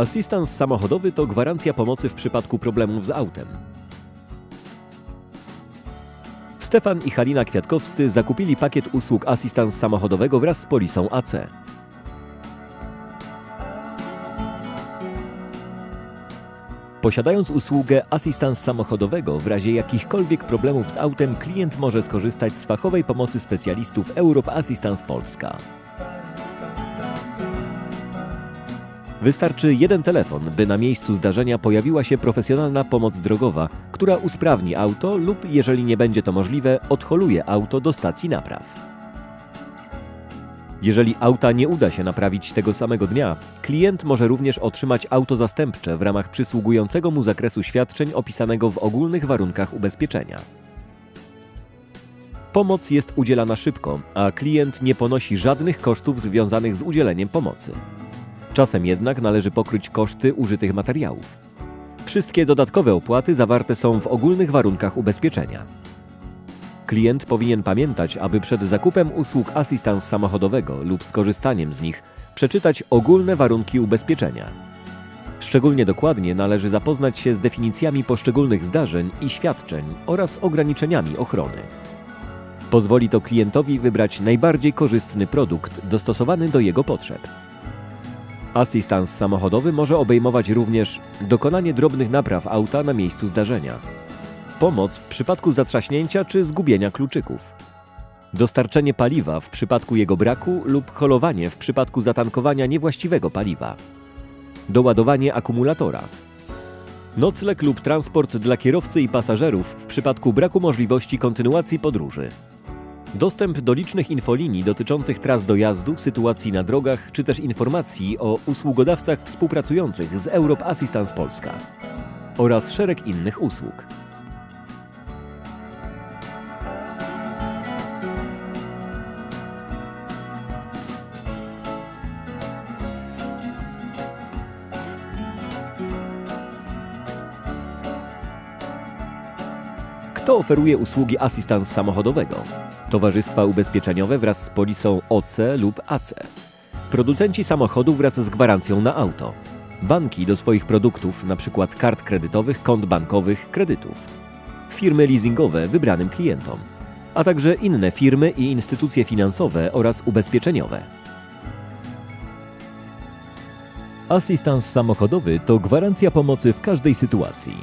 Asystans samochodowy to gwarancja pomocy w przypadku problemów z autem. Stefan i Halina Kwiatkowscy zakupili pakiet usług asystans samochodowego wraz z polisą AC. Posiadając usługę asystans samochodowego, w razie jakichkolwiek problemów z autem, klient może skorzystać z fachowej pomocy specjalistów Europe Assistance Polska. Wystarczy jeden telefon, by na miejscu zdarzenia pojawiła się profesjonalna pomoc drogowa, która usprawni auto lub, jeżeli nie będzie to możliwe, odholuje auto do stacji napraw. Jeżeli auta nie uda się naprawić tego samego dnia, klient może również otrzymać auto zastępcze w ramach przysługującego mu zakresu świadczeń opisanego w ogólnych warunkach ubezpieczenia. Pomoc jest udzielana szybko, a klient nie ponosi żadnych kosztów związanych z udzieleniem pomocy. Czasem jednak należy pokryć koszty użytych materiałów. Wszystkie dodatkowe opłaty zawarte są w ogólnych warunkach ubezpieczenia. Klient powinien pamiętać, aby przed zakupem usług asystans samochodowego lub skorzystaniem z nich przeczytać ogólne warunki ubezpieczenia. Szczególnie dokładnie należy zapoznać się z definicjami poszczególnych zdarzeń i świadczeń oraz ograniczeniami ochrony. Pozwoli to klientowi wybrać najbardziej korzystny produkt dostosowany do jego potrzeb. Asystans samochodowy może obejmować również dokonanie drobnych napraw auta na miejscu zdarzenia, pomoc w przypadku zatrzaśnięcia czy zgubienia kluczyków, dostarczenie paliwa w przypadku jego braku lub holowanie w przypadku zatankowania niewłaściwego paliwa, doładowanie akumulatora, nocleg lub transport dla kierowcy i pasażerów w przypadku braku możliwości kontynuacji podróży. Dostęp do licznych infolinii dotyczących tras dojazdu, sytuacji na drogach, czy też informacji o usługodawcach współpracujących z Europe Assistance Polska oraz szereg innych usług. Kto oferuje usługi asystans samochodowego? Towarzystwa ubezpieczeniowe wraz z polisą OC lub AC. Producenci samochodów wraz z gwarancją na auto. Banki do swoich produktów, np. kart kredytowych, kont bankowych, kredytów. Firmy leasingowe wybranym klientom. A także inne firmy i instytucje finansowe oraz ubezpieczeniowe. Asystans samochodowy to gwarancja pomocy w każdej sytuacji.